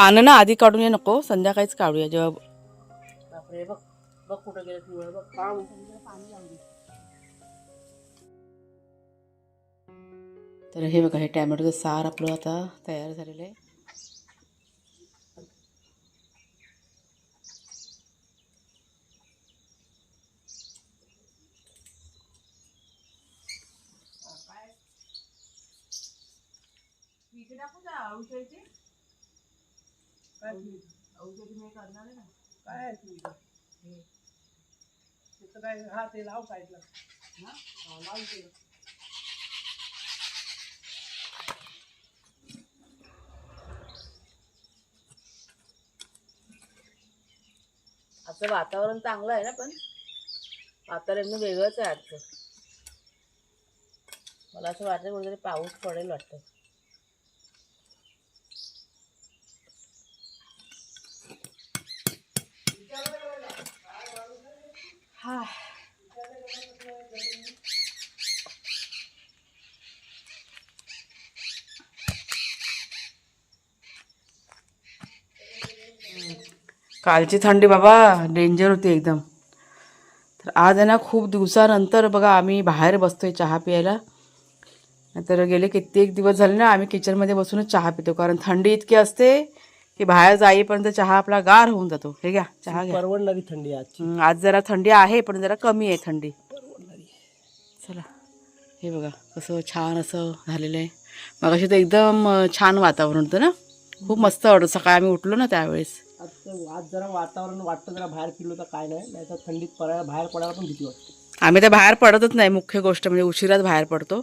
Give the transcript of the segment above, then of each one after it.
पानं ना आधी काढून ये नको संध्याकाळीच काढूया जेव्हा बापरे बघ बघ कुठं गेलं पिवळं बघ. तर हे बघा हे टॅमॅटोचं सार आपलं आता तयार झालेलं आहे. काय आहे तुझं? हे. तिथं काय हा ते लाव साईडला हा? लाव. आजचं वातावरण चांगलं आहे ना पण वातावरण वेगळंच आहे आजचं मला असं वाटतं कुठेतरी पाऊस पडेल वाटतं हा कालची थंडी बाबा डेंजर होती एकदम. तर आज आहे ना खूप दिवसानंतर बघा आम्ही बाहेर बसतोय चहा प्यायला. तर गेले कित्येक दिवस झाले ना आम्ही किचनमध्ये बसूनच चहा पितो कारण थंडी इतकी असते. की बाहेर जाईपर्यंत चहा आपला गार होऊन जातो. हे घ्या चहा घ्या. परवडणारी थंडी आज जरा थंडी आहे पण जरा कमी आहे थंडी. चला. हे बघा कसं छान असं झालेलं आहे. मग तर एकदम छान वातावरण होतं ना? खूप मस्त वाटतं सकाळी आम्ही उठलो ना त्यावेळेस. आज आज जरा वातावरण वाटतं जरा बाहेर फिरलो तर काय नाही. नाही तर थंडीत पडायला बाहेर पडायला पण भीती वाटते. आम्ही तर बाहेर पडतच नाही मुख्य गोष्ट म्हणजे उशिराच बाहेर पडतो.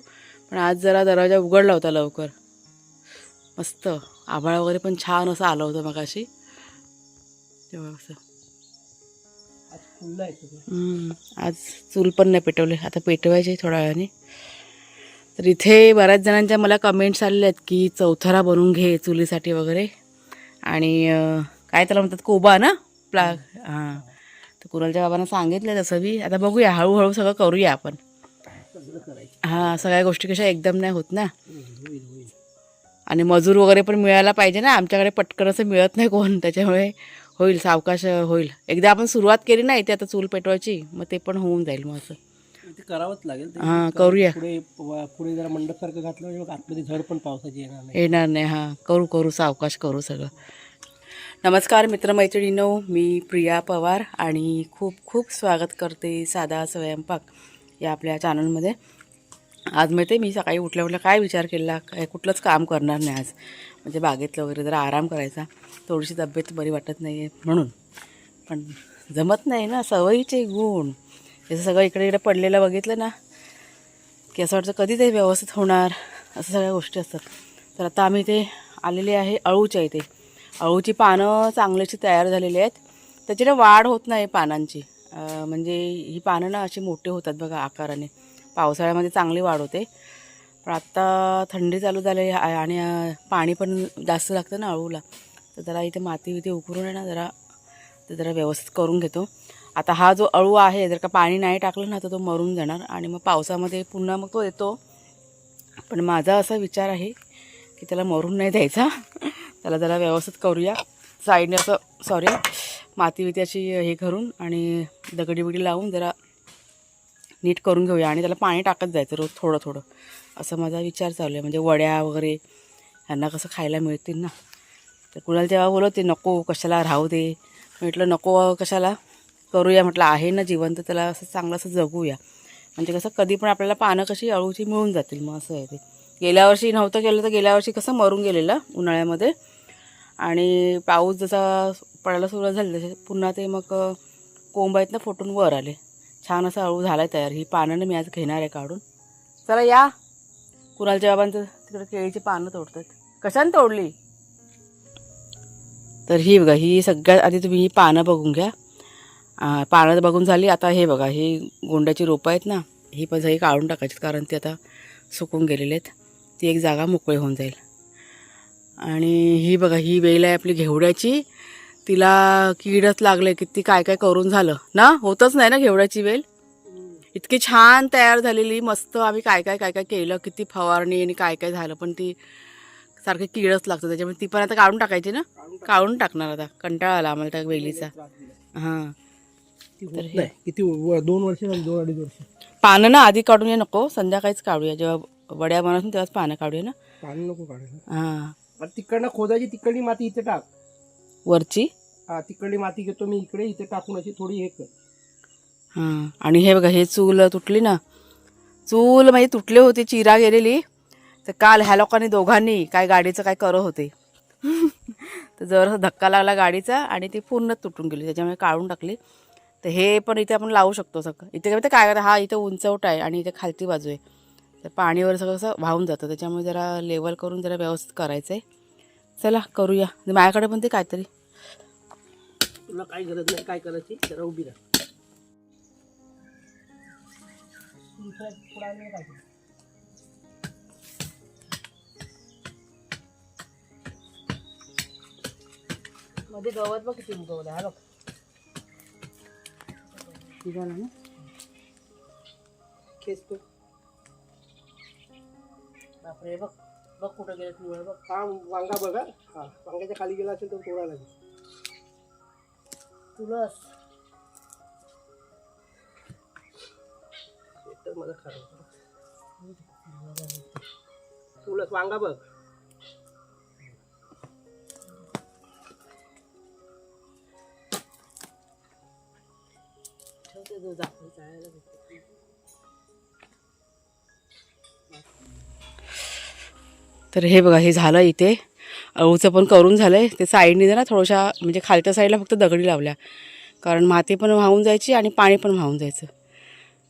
पण आज जरा दरवाजा उघडला होता लवकर. मस्त. आभाळ वगैरे पण छान असं आलं होतं मगाशी. तेव्हा असं. आज चूल पण नाही पेटवले. आता पेटवायचे थोड्या वेळाने. तर इथे बऱ्याच जणांच्या मला कमेंट्स आलेल्या आहेत की चौथरा बनवून घे चुलीसाठी वगैरे. आणि काय त्याला म्हणतात कोबा ना? प्ला हां. तर कुणालच्या बाबांना सांगितलं तसं बी. आता बघूया हळूहळू सगळं करूया आपण. हां सगळ्या गोष्टी कशा एकदम नाही होत ना? आणि मजूर वगैरे पण मिळायला पाहिजे ना. आमच्याकडे पटकन असं मिळत नाही कोण. त्याच्यामुळे होईल सावकाश होईल. एकदा आपण सुरुवात केली ना इथे आता चूल पेटवायची मग ते पण होऊन जाईल मग असं. ते करावंच लागेल. ते हां करूया. पुढे पुढे जरा मंडपसारखं घातलं म्हणजे मग आतमध्ये झड पण पावसाची येणार नाही. येणार नाही हां. करू करू सावकाश करू सगळं. नमस्कार मित्रमैत्रिणींनो. मी प्रिया पवार आणि खूप खूप स्वागत करते साधा स्वयंपाक या आपल्या चॅनलमध्ये आज माहिती मी सकाळी उठल्या उठल्या काय विचार केला? काय कुठलंच काम करणार नाही आज. म्हणजे बागेतलं वगैरे जरा आराम करायचा. थोडीशी तब्येत बरी वाटत नाही आहे म्हणून. पण जमत नाही ना सवयीचे गुण. जसं सगळं इकडे इकडे पडलेलं बघितलं ना की असं वाटतं कधी ते व्यवस्थित होणार असं सगळ्या गोष्टी असतात. तर आता आम्ही ते आलेले आहे अळूच्या इथे. अळूची पानं चांगल्याची तयार झालेली आहेत. त्याची ना वाढ होत नाही पानांची. म्हणजे ही पानं ना अशी मोठी होतात बघा आकाराने. पावसाळ्यामध्ये चांगली वाढ होते. पण आत्ता थंडी चालू झाली आहे आणि पाणी पण जास्त लागतं ना अळूला. तर जरा इथे माती बिती उकरून आहे ना जरा ते जरा व्यवस्थित करून घेतो. आता हा जो अळू आहे जर का पाणी नाही टाकलं ना तर तो मरून जाणार आणि मग पावसामध्ये पुन्हा मग तो येतो. पण माझा असा विचार आहे की त्याला मरून नाही द्यायचा. त्याला जरा व्यवस्थित करूया. साईडने असं सॉरी माती बिती अशी हे करून आणि दगडी बिगडी लावून जरा नीट करून घेऊया आणि त्याला पाणी टाकत जायचं रोज थोडं थोडं. असं माझा विचार चालू आहे. म्हणजे वड्या वगैरे ह्यांना कसं खायला मिळतील ना? तर कुणाला जेव्हा बोलवते नको कशाला राहू दे. म्हटलं नको कशाला? करूया. म्हटलं आहे ना जिवंत त्याला असं चांगलं असं जगूया. म्हणजे कसं कधी पण आपल्याला पानं कशी अळूची मिळून जातील मग असं आहे ते. गेल्या वर्षी नव्हतं केलं तर गेल्या वर्षी कसं मरून गेलेलं उन्हाळ्यामध्ये. आणि पाऊस जसा पडायला सुरुवात झाली तसे पुन्हा ते मग कोंब आहेत ना फुटून वर आले. छान असा अळू झाला आहे तयार. ही पानं मी आज घेणार आहे काढून. चला या. कुणालच्या बाबांचं तिकडे केळीची पानं तोडतात. कशाने तोडली? तर ही बघा ही सगळ्यात आधी तुम्ही ही पानं बघून घ्या. पानं बघून झाली. आता हे बघा ही गोंड्याची रोपं आहेत ना ही पण सगळी काढून टाकायची कारण ती आता सुकून गेलेली आहेत. ती एक जागा मोकळी होऊन जाईल. आणि ही बघा ही वेल आहे आपली घेवड्याची. तिला कीडच लागले किती काय काय करून झालं. ना? होतच नाही ना घेवड्याची वेल? इतकी छान तयार झालेली मस्त आम्ही काय काय काय काय केलं किती फवारणी आणि काय काय झालं पण ती सारखं किडच लागतं. त्याच्यामुळे ती पण आता काढून टाकायची ना? काढून टाक. काढून टाकणार आता. कंटाळा आला आम्हाला त्या वेलीचा. हां. किती दोन वर्ष दोन अडीच वर्ष. पानं ना आधी काढून ये नको. संध्याकाळीच काढूया. जेव्हा वड्या बनवून तेव्हाच पानं काढूया ना? पाणी नको काढायला हां. तिकडनं खोदायची तिकडली माती इथे टाक. वरची? हा तिकडली माती घेतो मी इकडे इथे टाकून अशी थोडी हे कर. हां आणि हे बघा हे चूल तुटली ना. चूल म्हणजे तुटली होती चिरा गेलेली. तर काल ह्या लोकांनी दोघांनी काय गाडीचं काय करत होते. तर जर धक्का लागला गाडीचा आणि ती पूर्ण तुटून गेली त्याच्यामुळे काढून टाकली. तर हे पण इथे आपण लावू शकतो सगळं. इथे काय काय हा इथे उंचवट आहे आणि इथे खालती बाजू आहे. तर पाणीवर सगळं असं वाहून जातं त्याच्यामुळे जरा लेवल करून जरा व्यवस्थित करायचं आहे चला करूया. माझ्याकडे पण ते काहीतरी. तुला काय गरज नाही काय करायची जरा उभी राहा. दुसऱ्या? मध्ये गवत बघ किती उगवलं हा बघ. झालं ना? बापरे बघ बघ कुठं गेलं पिवळ बघ. हा वांगा बघा. हा वांग्याच्या खाली गेला असेल तर तोडायला लागेल. तुळस. तर मला खरं. तुळस वांगा बघ. ठेवते दाखवून भेटते. तर हे बघा हे झालं इथे. अळूचं पण करून झालंय. ते साईडने ना थोड्याशा म्हणजे खालच्या साईडला फक्त दगडी लावल्या. कारण माती पण वाहून जायची आणि पाणी पण वाहून जायचं.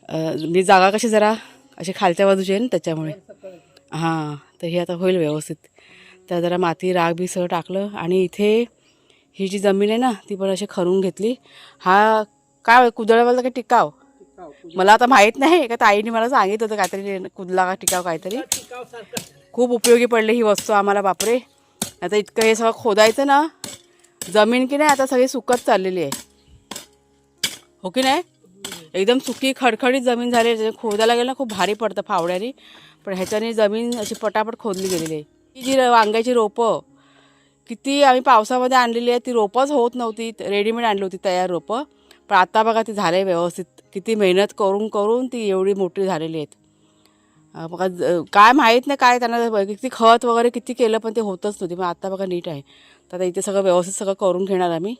म्हणजे जागा कशी जरा अशी खालच्या बाजूची आहे ना त्याच्यामुळे. हां तर हे आता होईल व्यवस्थित. त्या जरा माती राग बी सगळं टाकलं आणि इथे ही जी जमीन आहे ना ती पण अशी खरून घेतली. हा काय कुदळवाला काय टिकाव? मला आता माहीत नाही का ताईने मला सांगितलं होतं काहीतरी कुदला का टिकाव काहीतरी. खूप उपयोगी पडले ही वस्तू आम्हाला बापरे. आता इतकं हे सगळं खोदायचं ना जमीन की नाही आता सगळी सुकत चाललेली आहे. हो की नाही? एकदम सुकी खडखडीत जमीन झाली आहे. खोदायला गेलं ना खूप भारी पडतं फावड्याने. पण ह्याच्याने जमीन अशी पटापट खोदली गेलेली आहे. ही जी वांग्याची रोपं किती आम्ही पावसामध्ये आणलेली आहे ती रोपंच होत नव्हती. रेडीमेड आणली होती तयार रोपं. पण आता बघा ती झाले व्यवस्थित. किती मेहनत करून करून ती एवढी मोठी झालेली आहेत. बघा काय माहीत नाही काय त्यांना किती खत वगैरे किती केलं पण ते होतच नव्हती. मग आता बघा नीट आहे. तर आता इथे सगळं व्यवस्थित सगळं करून घेणार आम्ही.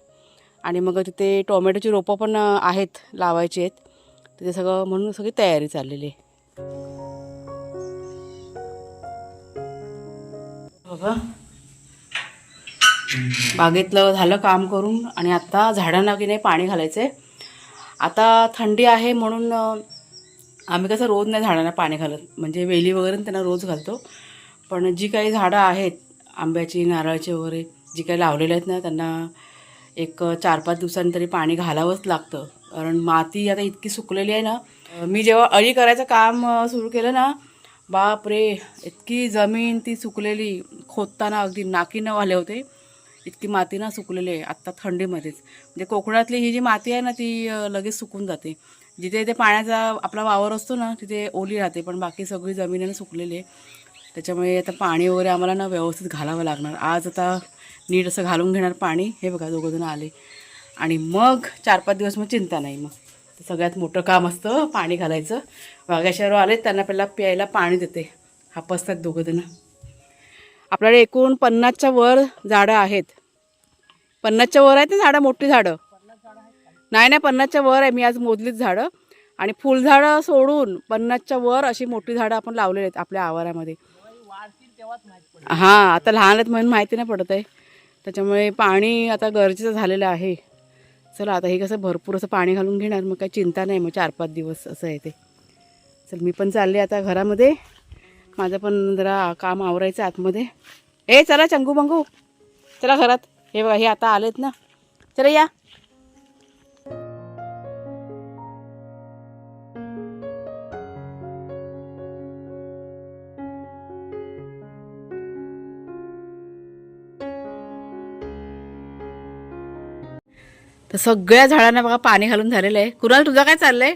आणि मग तिथे टोमॅटोची रोपं पण आहेत लावायची आहेत. तिथे सगळं म्हणून सगळी तयारी चाललेली आहे. बघा बागेतलं झालं काम करून आणि आता झाडांना की नाही पाणी घालायचं आहे आता थंडी आहे म्हणून आम्ही कसं रोज नाही झाडांना पाणी घालत. म्हणजे वेली वगैरे त्यांना रोज घालतो. पण जी काही झाडं आहेत आंब्याची नारळाची वगैरे जी काही लावलेली आहेत ना त्यांना एक चार पाच दिवसांनी तरी पाणी घालावंच लागतं. कारण माती आता इतकी सुकलेली आहे ना मी जेव्हा अळी करायचं काम सुरू केलं ना बाप रे इतकी जमीन ती सुकलेली खोदताना अगदी नाकीनं आले होते इतकी माती ना सुकलेली आहे आत्ता थंडीमध्येच. म्हणजे कोकणातली ही जी माती आहे ना ती लगेच सुकून जाते. जिथे इथे पाण्याचा आपला वावर असतो ना तिथे ओली राहते पण बाकी सगळी जमीन आहे सुकलेली आहे. त्याच्यामुळे आता पाणी वगैरे आम्हाला ना व्यवस्थित घालावं लागणार. आज आता नीट असं घालून घेणार पाणी. हे बघा दोघंजण आले. आणि मग चार पाच दिवस मग चिंता नाही मग. सगळ्यात मोठं काम असतं पाणी घालायचं. वाघाशावर आले त्यांना पहिला प्यायला पाणी देते. हापसतात दोघंजणं आपल्याकडे एकूण पन्नासच्या वर झाडं आहेत. पन्नासच्या वर आहेत ना झाडं मोठी झाडं? नाही नाही पन्नासच्या वर आहे. मी आज मोजलीच झाडं. आणि फुलझाडं सोडून पन्नासच्या वर अशी मोठी झाडं आपण लावलेली आहेत आपल्या आवारामध्ये. हां आता लहान आहेत म्हणून माहिती नाही पडत आहे. त्याच्यामुळे पाणी आता गरजेचं झालेलं आहे. चला आता हे कसं भरपूर असं पाणी घालून घेणार. मग काही चिंता नाही. मग चार पाच दिवस असं आहे ते. चल मी पण चालले आता घरामध्ये. माझं पण जरा काम आवरायचं आतमध्ये. ए चला चंगू बंगू चला घरात. हे बघा हे आता आलेत ना. चला या. तर सगळ्या झाडांना बघा पाणी घालून झालेलं आहे. कुणाल तुझं काय चाललंय?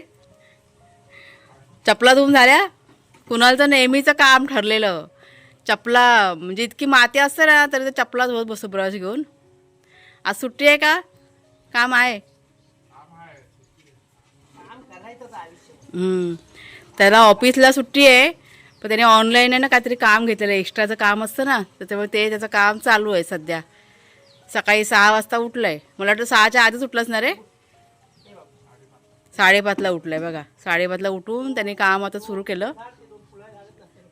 चपला धुवून झाल्या? कुणालचं नेहमीचं काम ठरलेलं. चपला म्हणजे इतकी माती असते ना तरी ते चपला धुवत बसतो ब्रश घेऊन. आज सुट्टी आहे का? काम आहे. त्याला ऑफिसला सुट्टी आहे पण त्याने ऑनलाईन आहे ना काहीतरी काम घेतलेलं एक्स्ट्राचं काम असतं ना तर त्यामुळे ते त्याचं काम चालू आहे सध्या. सकाळी सहा वाजता उठलंय. मला वाटतं सहाच्या आधीच उठलंच ना रे? साडेपाचला उठलंय बघा. साडेपाचला उठून त्याने काम आता सुरू केलं.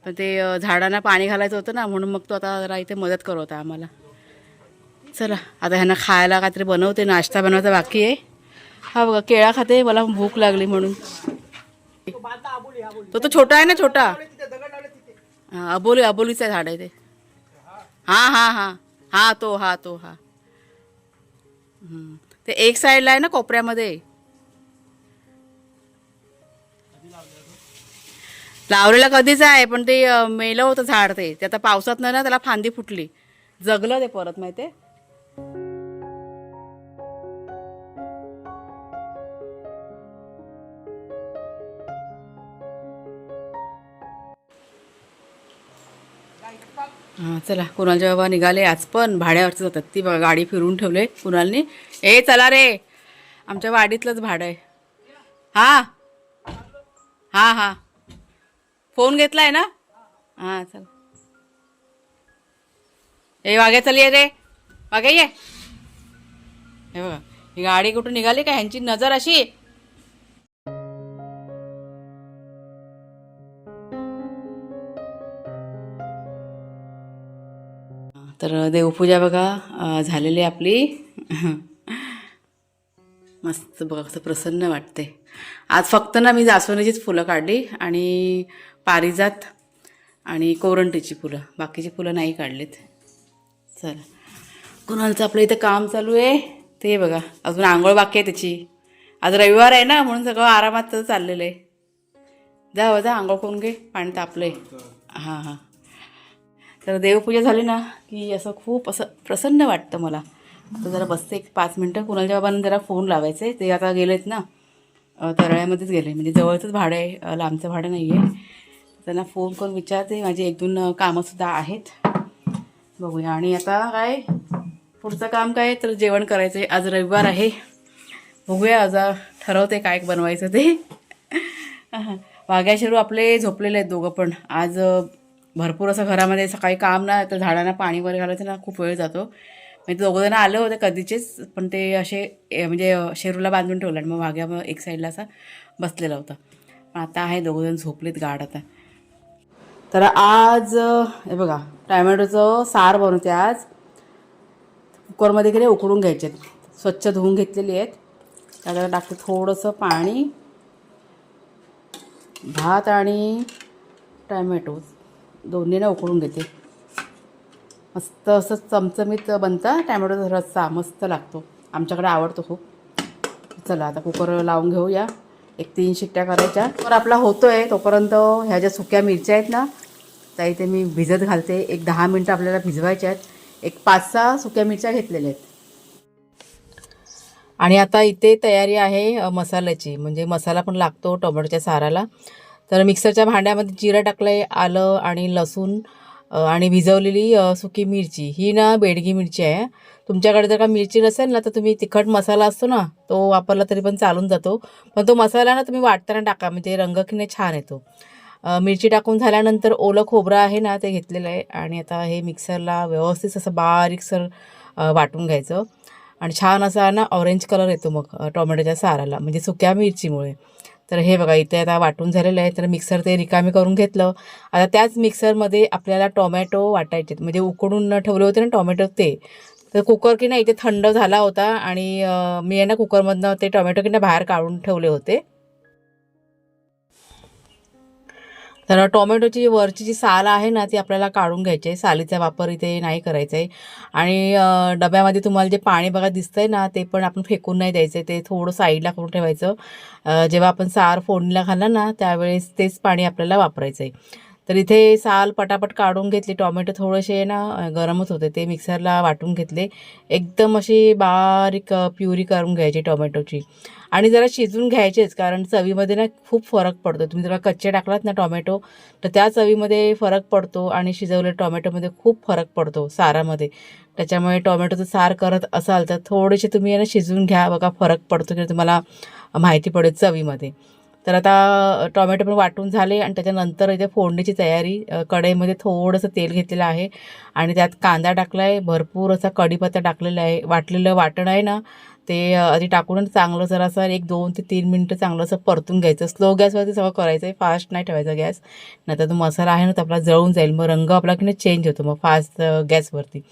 पण ते झाडांना पाणी घालायचं होतं ना म्हणून मग तो आता जरा इथे मदत करत होता आम्हाला. चला आता ह्यांना खायला काहीतरी बनवते नाश्ता बनवायचा बाकी आहे. हा बघा केळा खाते मला भूक लागली म्हणून. तो तो छोटा आहे ना छोटा. हा अबोली अबोलीचं झाड आहे ते. हा हा हा. हा तो हा तो हा. ते एक साईडला आहे ना कोपऱ्यामध्ये. लावलेला कधीच आहे पण ते मेलं होतं झाड ते. ते आता पावसात ना त्याला फांदी फुटली. जगलं ते परत माहिती चला कुणालच्या बाबा निघाले आज पण भाड्यावरच जातात. ती बघा गाडी फिरून ठेवले कुणालनी. ए चला रे. आमच्या वाडीतलंच भाडं आहे. हां. हां हां. फोन घेतला आहे ना? हां चल. ए वाघ्या चल ये रे. वाघ्या ये. हे बघा ही गाडी कुठून निघाली का? ह्यांची नजर अशी. तर देवपूजा बघा झालेली आहे आपली. मस्त बघा कसं प्रसन्न वाटते आज फक्त ना मी जास्वंदीचीच फुलं काढली आणि पारिजात आणि कोरंटीची फुलं. बाकीची फुलं नाही काढलीत. चला. कुणालचं आपलं इथं काम चालू आहे? ते बघा. अजून आंघोळ बाकी आहे त्याची. आज रविवार आहे ना म्हणून सगळं आरामात तर चाललेलं आहे. जा जा आंघोळ करून घे. पाणी तापलं आहे हां हां. तर देवपूजा झाली ना की असं खूप असं प्रसन्न वाटतं मला. तर जरा बसते एक पाच मिनटं कुणालच्या बाबांना जरा फोन लावायचे. ते आता गेलेत ना तरळ्यामध्येच गेले. म्हणजे जवळचंच भाडं आहे लांबचं भाडं नाही आहे त्यांना फोन करून विचारते माझी एक दोन कामंसुद्धा आहेत. बघूया. आणि आता काय पुढचं काम काय? तर जेवण करायचं आहे आज रविवार आहे. बघूया आज ठरवते काय बनवायचं ते. वाघ्या शेरू आपले झोपलेले आहेत दोघं पण. आज भरपूर असं घरामध्ये सकाळी काम ना तर झाडांना पाणी वगैरे घालायचं ना खूप वेळ जातो. म्हणजे दोघं दोघंजण आले होते कधीचेच पण ते असे म्हणजे शेरूला बांधून ठेवलं आणि मग वाघ्या मग एक साईडला असा बसलेला होता. पण आता आहे दोघंजण झोपलेत गाड आता. तर आज हे बघा टॅमॅटोचं सार बनवते आज. कुकरमध्ये गेले उकडून घ्यायचे आहेत स्वच्छ धुवून घेतलेली आहेत. त्याला टाकते थोडंसं पाणी भात आणि टॅमॅटो दोन्हीने उकळून घेते. मस्त असं चमचमीत बनतं टॅमॅटोचा रस्सा मस्त लागतो. आमच्याकडे आवडतो खूप. चला आता कुकर लावून घेऊया. एक तीन शिट्ट्या करायच्या. तर आपला होतो आहे तोपर्यंत ह्या ज्या सुक्या मिरच्या आहेत ना त्या इथे मी भिजत घालते. एक दहा मिनटं आपल्याला भिजवायच्या आहेत. एक पाच सहा सुक्या मिरच्या घेतलेल्या आहेत. आणि आता इथे तयारी आहे मसाल्याची. म्हणजे मसाला पण लागतो टोमॅटोच्या साराला. तर मिक्सरच्या भांड्यामध्ये जिरं टाकलं आहे आलं आणि लसूण आणि भिजवलेली सुकी मिरची. ही ना बेडगी मिरची आहे. तुमच्याकडे जर का मिरची नसेल ना तर तुम्ही तिखट मसाला असतो ना तो वापरला तरी पण चालून जातो. पण तो मसाला ना तुम्ही वाटताना टाका म्हणजे रंगकीने छान येतो. मिरची टाकून झाल्यानंतर ओलं खोबरं आहे ना ते घेतलेलं आहे. आणि आता हे मिक्सरला व्यवस्थित असं बारीकसर वाटून घ्यायचं. आणि छान असा ना ऑरेंज कलर येतो मग टोमॅटोच्या साराला म्हणजे सुक्या मिरचीमुळे. तर हे बघा इथे आता वाटून झालेलं आहे. तर मिक्सर ते रिकामी करून घेतलं. आता त्याच मिक्सरमध्ये आपल्याला टोमॅटो वाटायचे. म्हणजे उकडून ठेवले होते ना टोमॅटो ते. तर कुकर की नाही इथे थंड झाला होता आणि मी आहे ना कुकरमधनं ते टोमॅटो की ना बाहेर काढून ठेवले होते. तर टोमॅटोची वरची जी साल आहे ना ती आपल्याला काढून घ्यायची आहे. सालीचा वापर इथे नाही करायचा आहे. आणि डब्यामध्ये तुम्हाला जे पाणी बघा दिसतंय ना ते पण आपण फेकून नाही द्यायचं. आहे ते थोडं साईडला करून ठेवायचं. जेव्हा आपण सार फोडणीला घालणार ना त्यावेळेस तेच पाणी आपल्याला वापरायचं आहे. तर इथे साल पटापट काढून घेतली. टोमॅटो थोडेसे ना गरमच होते. ते मिक्सरला वाटून घेतले. एकदम अशी बारीक प्युरी करून घ्यायची टोमॅटोची. आणि जरा शिजून घ्यायचेच कारण चवीमध्ये ना खूप फरक पडतो. तुम्ही जरा कच्चे टाकलात ना टोमॅटो तर त्या चवीमध्ये फरक पडतो आणि शिजवलेल्या टोमॅटोमध्ये खूप फरक पडतो सारामध्ये. त्याच्यामुळे टोमॅटोचं सार करत असाल तर थोडेसे तुम्ही ना शिजवून घ्या बघा फरक पडतो की तुम्हाला माहिती पडेल चवीमध्ये. तर आता टोमॅटो पण वाटून झाले आणि त्याच्यानंतर इथे फोडणीची तयारी कढईमध्ये थोडंसं तेल घेतलेलं आहे आणि त्यात कांदा टाकला आहे भरपूर असा कढीपत्ता टाकलेला आहे वाटलेलं वाटण आहे ना ते आधी टाकून चांगलं जरासं एक दोन ते तीन मिनटं चांगलं असं परतून घ्यायचं. स्लो गॅसवरती सगळं करायचं आहे फास्ट नाही ठेवायचा गॅस नाहीतर तो मसाला आहे ना तो आपला जळून जाईल. मग रंग आपला की नाही चेंज होतो मग फास्ट गॅसवरती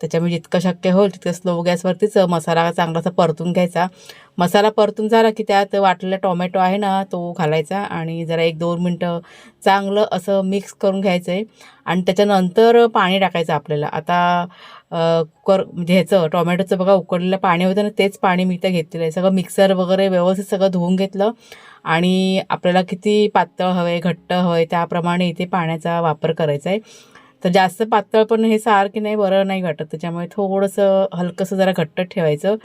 त्याच्यामुळे जितकं शक्य होईल तितकं स्लो गॅसवरतीच मसाला चांगला असा परतून घ्यायचा. मसाला परतून झाला की त्यात वाटलेला टोमॅटो आहे ना तो घालायचा आणि जरा एक दोन मिनटं चांगलं असं मिक्स करून घ्यायचं आहे आणि त्याच्यानंतर पाणी टाकायचं आपल्याला. आता कुकर म्हणजे ह्याचं टोमॅटोचं बघा उकडलेलं पाणी होतं ना तेच पाणी मी इथं घेतलेलं आहे. सगळं मिक्सर वगैरे व्यवस्थित सगळं धुवून घेतलं. आणि आपल्याला किती पातळ हवं आहे घट्ट हवं आहे त्याप्रमाणे इथे पाण्याचा वापर करायचा आहे. तर जास्त पातळ पण हे सारखे नाही बरं नाही घटत त्याच्यामुळे थोडंसं हलकंसं जरा घट्ट ठेवायचं.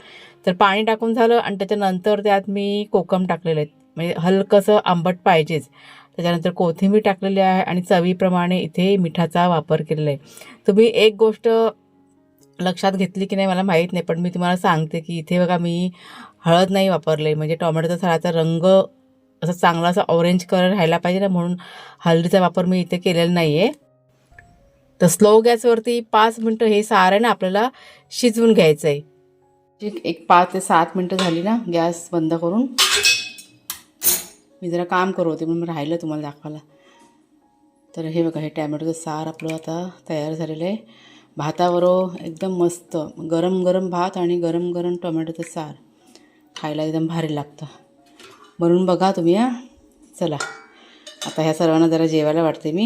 तर पाणी टाकून झालं आणि त्याच्यानंतर त्यात मी कोकम टाकलेले आहेत म्हणजे हलकंसं आंबट पाहिजेच. त्याच्यानंतर कोथिंबीर टाकलेली आहे आणि चवीप्रमाणे इथे मिठाचा वापर केलेला आहे. तुम्ही एक गोष्ट लक्षात घेतली की नाही मला माहीत नाही पण मी तुम्हाला सांगते की इथे बघा मी हळद नाही वापरले म्हणजे टोमॅटोचा साराचा रंग असा चांगला असा ऑरेंज कलर राहायला पाहिजे ना म्हणून हळदीचा वापर मी इथे केलेला नाही आहे तर स्लो गॅसवरती पाच मिनटं हे सार आहे ना आपल्याला शिजवून घ्यायचं आहे ठीक एक पाच ते सात मिनटं झाली ना गॅस बंद करून. मी जरा काम करू होते म्हणून राहिलं तुम्हाला दाखवायला. तर हे बघा हे टॅमॅटोचं सार आपलं आता तयार झालेलं आहे. भाताबरोबर एकदम मस्त गरम गरम भात आणि गरम गरम टोमॅटोचं सार. खायला एकदम भारी लागतं. म्हणून बघा तुम्ही हां. चला. आता ह्या सर्वांना जरा जेवायला वाटते मी.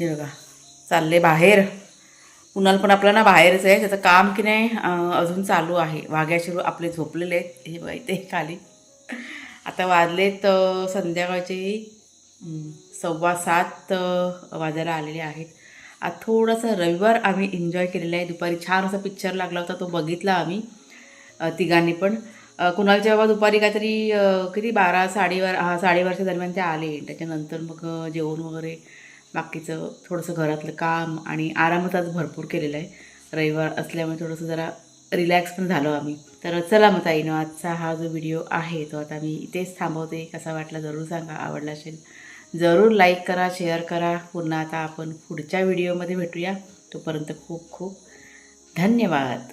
हे बघा चालले बाहेर. कुणाल पण आपलं ना बाहेरच आहे त्याचं काम की नाही अजून चालू आहे. वाघ्याशिरू आपले झोपलेले आहेत. हे बघा इथे खाली. आता वाजलेत अं, संध्याकाळचे सव्वा सात वाजायला आलेले आहेत. आज थोडासा रविवार आम्ही एन्जॉय केलेला आहे. दुपारी छान असा पिक्चर लागला होता तो बघितला आम्ही तिघांनी पण. अ, कुणालच्या बाबा दुपारी काहीतरी किती बारा साडेबारा हा साडेबाराच्या दरम्यान ते आले. त्याच्यानंतर मग जेवण वगैरे बाकीचं थोडंसं घरातलं काम आणि आरामच आज भरपूर केलेला आहे. रविवार असल्यामुळे थोडंसं जरा रिलॅक्स पण झालो आम्ही. तर चला मग ताईनं आजचा हा जो व्हिडिओ आहे तो आता मी इथेच थांबवते. कसा वाटला जरूर सांगा आवडला असेल जरूर लाईक करा शेअर करा. पुन्हा आता आपण पुढच्या व्हिडिओमध्ये भेटूया. तोपर्यंत खूप खूप धन्यवाद.